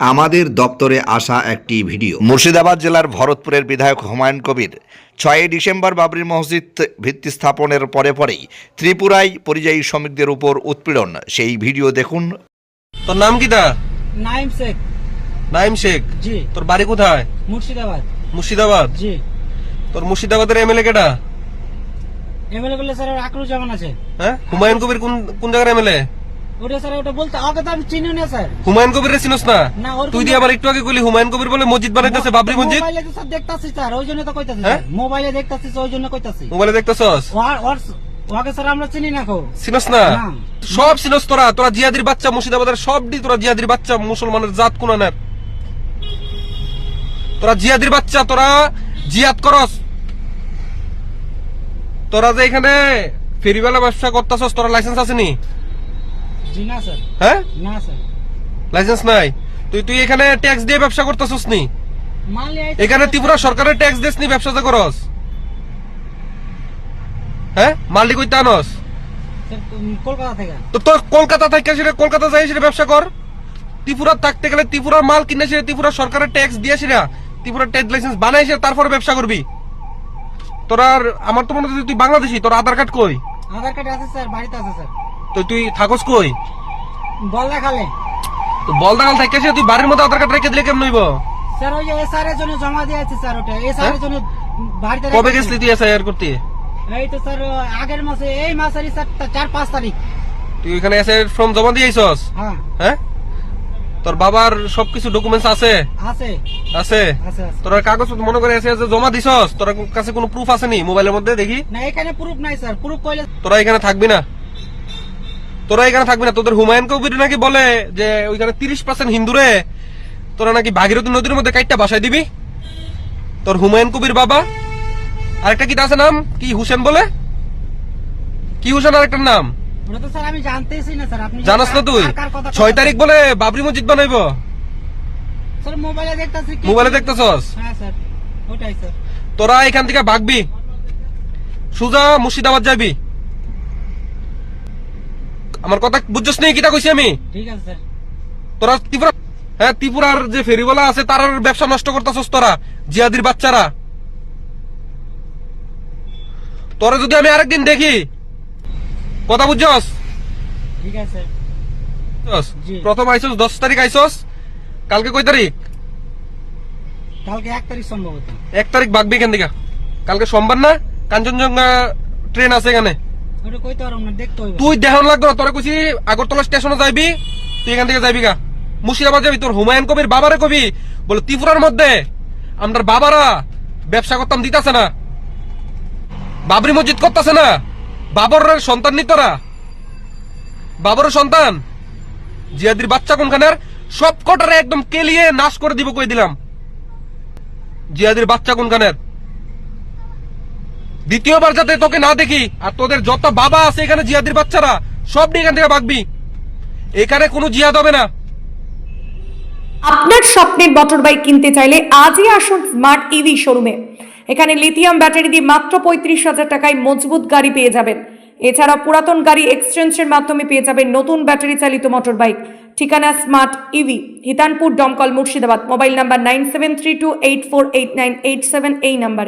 আমাদের দপ্তরে আসা একটি ভিডিও। মুর্শিদাবাদ জেলার ভরতপুরের বিধায়ক হুমায়ুন কবির ছয়ই ডিসেম্বর বাবরি মসজিদ ভিত্তি স্থাপনের পরে পরেই ত্রিপুরায় পরিযায়ী শ্রমিকদের উপর উৎপীড়ন। সেই ভিডিও দেখুন। তোর নাম কি তা নাইম শেখ। নাইম শেখ? জি। তোর বাড়ি কোথায়? মুর্শিদাবাদ। মুর্শিদাবাদ? জি। তোর মুর্শিদাবাদের এমএলএ কেটা এমএলএ বললে স্যার আকরুজ্জামান আছে। হ্যাঁ? হুমায়ুন কবির কোন কোন জায়গার এমএলএ? ওটা স্যার ওটা বলতে আগে তো আমি চিনি না স্যার। হুমায়ুন কবির রে চিনস না? না, তুই দিয়ে আবার একটু আগে কইলি হুমায়ুন কবির বলে মসজিদ বানাইতেছে বাবরি মসজিদ? মোবাইলে তো স্যার দেখতাছি স্যার ওই জন্য তো কইতাছি? মোবাইলে দেখতাছি ওই জন্য কইতাছি। মোবাইলে দেখতেছস? ওর- ওর ওকে স্যার আমরা চিনি না কো। চিনস না? না। সব চিনস তোরা তোরা জিয়াদির বাচ্চা মুর্শিদাবাদের সব দি তোরা জিয়াদির বাচ্চা মুসলমানের জাত কোনানের। তোরা জিয়াদির বাচ্চা তোরা জিয়াদ করস। তোরা যে এখানে ফেরিওয়ালা ব্যবসা করতেছস তোরা লাইসেন্স আছে নি জি না স্যার হ্যাঁ? লাইসেন্স নাই? তুই তুই এখানে ট্যাক্স দিয়ে ব্যবসা করতেছস নি? এখানে ত্রিপুরা সরকারের ট্যাক্স দিস নি ব্যবসা যে করস। হ্যাঁ? মাল্টি কইতে আনস। তো তোর কলকাতা থেকে সেটা কলকাতা যাই সেটা ব্যবসা কর। ত্রিপুরা থাকতে গেলে ত্রিপুরার মাল কিনে সেটা ত্রিপুরা সরকারের ট্যাক্স দিয়ে সেটা ত্রিপুরার ট্যাক্স লাইসেন্স বানাই সে তারপরে ব্যবসা করবি। তোর আর আমার তো মনে হচ্ছে তুই বাংলাদেশি তোর আধার কার্ড কই? আধার কার্ড আছে স্যার বাড়িতে আছে স্যার। তো তুই থাকস কই? বল দেখালে তো বলদাগাল থেকে সে তুই বাড়ির মধ্যে আধার কার্ড রেখে দিলে কেমন হইব? স্যার ওই এসআর এর জন্য জমা দিয়েছে স্যার ওটা। এসআর এর জন্য বাড়িতে হ্যাঁ? কবে। গেছলি তুই এসআইআর করতে? এই তো স্যার আগের মাসে এই মাসেরই স্যার চার পাঁচ তারিখ। তুই এখানে এসআইআর ফর্ম জমা দিয়ে আইছস হ্যাঁ। হ্যাঁ? তোর বাবার সবকিছু ডকুমেন্টস আছে? আছে। আছে? আছে আছে। তোর কাগজ মনে করে এসে জমা দিছস? তোর কাছে কোনো প্রুফ আছে নি মোবাইলের মধ্যে? দেখি। না এখানে প্রুফ নাই স্যার। প্রুফ কইলে তোরা এখানে থাকবি না? তোরা এখানে থাকবি না তোদের হুমায়ুন কবির নাকি বলে যে ওইখানে তিরিশ পার্সেন্ট হিন্দুরে তোরা নাকি ভাগীরথী নদীর মধ্যে কাইটটা বাসায় দিবি? তোর হুমায়ুন কবির বাবা। আরেকটা কি আছে নাম? কি হুসেন বলে? কি হুসেন আরেকটার নাম? জানাস না তুই। ছয় তারিখ বলে বাবরি মসজিদ বানাইবো। মোবাইলে দেখতেছস? হ্যাঁ তোরা এখান থেকে ভাগবি। সুজা মুর্শিদাবাদ যাবি। আমার কথা বুঝছস নেই কিটা কইছি আমি? ঠিক আছে স্যার। তোরা ত্রিপুরা হ্যাঁ ত্রিপুরার যে ফেরিওয়ালা আছে তার ব্যবসা নষ্ট করতেছস তোরা জিয়াদির বাচ্চারা। তোরা যদি আমি আরেকদিন দেখি কথা বুঝছস? ঠিক আছে। প্রথম আইসস দশ তারিখ আইসস। কালকে কয় তারিখ? কালকে এক তারিখ সম্ভবত। এক তারিখ বাগবি এখান থেকে কালকে সোমবার না? কাঞ্চনজঙ্ঘা ট্রেন আছে এখানে। তুই দেহন লাগতো না, তোরা কইছি আগরতলা স্টেশনে যাইবি, তুই এখান থেকে যাইবি গা। মুর্শিদাবাদ যাবি, তোর হুমায়ুন কবির বাবারে কবি। বলে, ত্রিপুরার মধ্যে আমরার বাবারা ব্যবসা করতাম, দিতাছে না। বাবরি মসজিদ করতেছে না। বাবর সন্তান নি। তোরা বাবরের সন্তান, জিয়াদির বাচ্চা কোনখানের? সব কটারে একদম কেলিয়ে নাশ করে দিব কই দিলাম। জিয়াদির বাচ্চা কোনখানের? দ্বিতীয়বার যাতে তোকে না দেখি, আর তোদের যত বাবা আছে এখানে জিয়াদির বাচ্চারা, সব নিয়ে এখান থেকে ভাগবি। এখানে কোনো জিয়াদ হবে না। আপনার স্বপ্নের মোটর বাইক কিনতে চাইলে আজই আসুন স্মার্ট ইভি শোরুমে এখানে লিথিয়াম ব্যাটারি দিয়ে মাত্র পঁয়ত্রিশ হাজার টাকায় মজবুত গাড়ি পেয়ে যাবেন। এছাড়া পুরাতন গাড়ি এক্সচেঞ্জের মাধ্যমে পেয়ে যাবেন নতুন ব্যাটারি চালিত মোটর বাইক ঠিকানা smart EV Hitanpur, Domkal, Murshidabad. Mobile number nine seven three two eight four eight nine eight seven এই নাম্বারে।